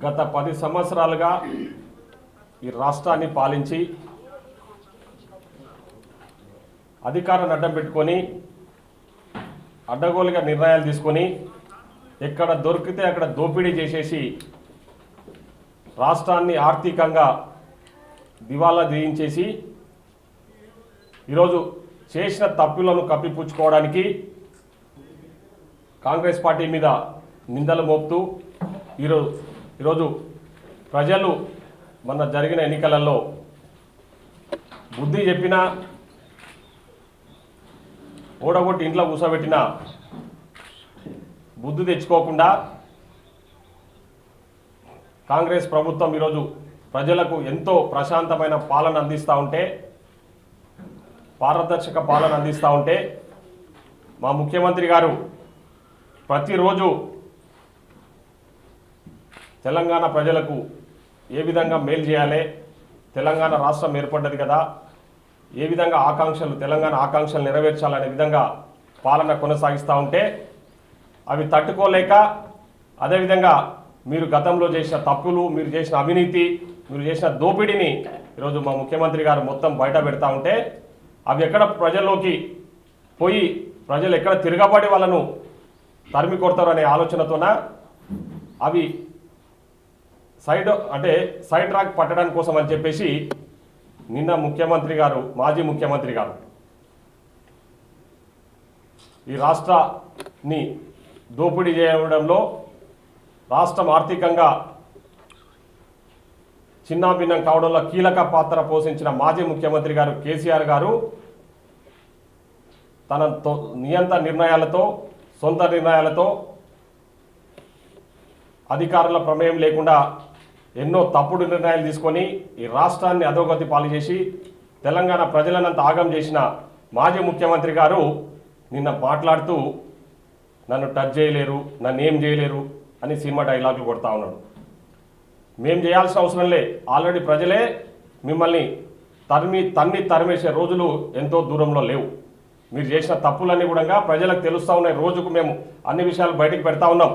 గత పది సంవత్సరాలుగా ఈ రాష్ట్రాన్ని పాలించి అధికారాన్ని అడ్డం పెట్టుకొని అడ్డగోలుగా నిర్ణయాలు తీసుకొని ఎక్కడ దొరికితే అక్కడ దోపిడీ చేసేసి రాష్ట్రాన్ని ఆర్థికంగా దివాలా తీయించేసి ఈరోజు చేసిన తప్పులను కప్పిపుచ్చుకోవడానికి కాంగ్రెస్ పార్టీ మీద నిందలు మోపుతూ ఈరోజు ఈరోజు ప్రజలు మన జరిగిన ఎన్నికలలో బుద్ధి చెప్పినా ఓడగొట్టి ఇంట్లో కూర్చోబెట్టిన బుద్ధి తెచ్చుకోకుండా కాంగ్రెస్ ప్రభుత్వం ఈరోజు ప్రజలకు ఎంతో ప్రశాంతమైన పాలన అందిస్తూ ఉంటే పారదర్శక పాలన అందిస్తూ ఉంటే మా ముఖ్యమంత్రి గారు ప్రతిరోజు తెలంగాణ ప్రజలకు ఏ విధంగా మేలు చేయాలి? తెలంగాణ రాష్ట్రం ఏర్పడ్డది కదా. ఏ విధంగా ఆకాంక్షలు తెలంగాణ ఆకాంక్షలు నెరవేర్చాలనే విధంగా పాలన కొనసాగిస్తూ ఉంటే అవి తట్టుకోలేక అదేవిధంగా మీరు గతంలో చేసిన తప్పులు మీరు చేసిన అవినీతి మీరు చేసిన దోపిడీని ఈరోజు మా ముఖ్యమంత్రి గారు మొత్తం బయట పెడతా ఉంటే అవి ఎక్కడ ప్రజల్లోకి పోయి ప్రజలు ఎక్కడ తిరగబడి వాళ్ళను తరిమి కొడతారు అనే ఆలోచనతోన అవి సైడ్ అంటే సైడ్ ట్రాక్ పట్టడానికి కోసం అని చెప్పేసి నిన్న ముఖ్యమంత్రి గారు మాజీ ముఖ్యమంత్రి గారు ఈ రాష్ట్రాన్ని దోపిడీ చేయడంలో రాష్ట్రం ఆర్థికంగా చిన్నాభిన్నం కావడంలో కీలక పాత్ర పోషించిన మాజీ ముఖ్యమంత్రి గారు కేసీఆర్ గారు తన తొ- నియంత నిర్ణయాలతో సొంత నిర్ణయాలతో అధికారుల ప్రమేయం లేకుండా ఎన్నో తప్పుడు నిర్ణయాలు తీసుకొని ఈ రాష్ట్రాన్ని అధోగతి పాలు చేసి తెలంగాణ ప్రజలనంత ఆగం చేసిన మాజీ ముఖ్యమంత్రి గారు నిన్న మాట్లాడుతూ నన్ను టచ్ చేయలేరు నన్ను ఏం చేయలేరు అని సినిమా డైలాగులు కొడతా ఉన్నాడు. మేం చేయాల్సిన అవసరం లే. ఆల్రెడీ ప్రజలే మిమ్మల్ని తరిమి తన్ని తరిమేసే రోజులు ఎంతో దూరంలో లేవు. మీరు చేసిన తప్పులన్నీ కూడా ప్రజలకు తెలుస్తూ ఉన్నాయి. రోజుకు మేము అన్ని విషయాలు బయటకు పెడతా ఉన్నాం.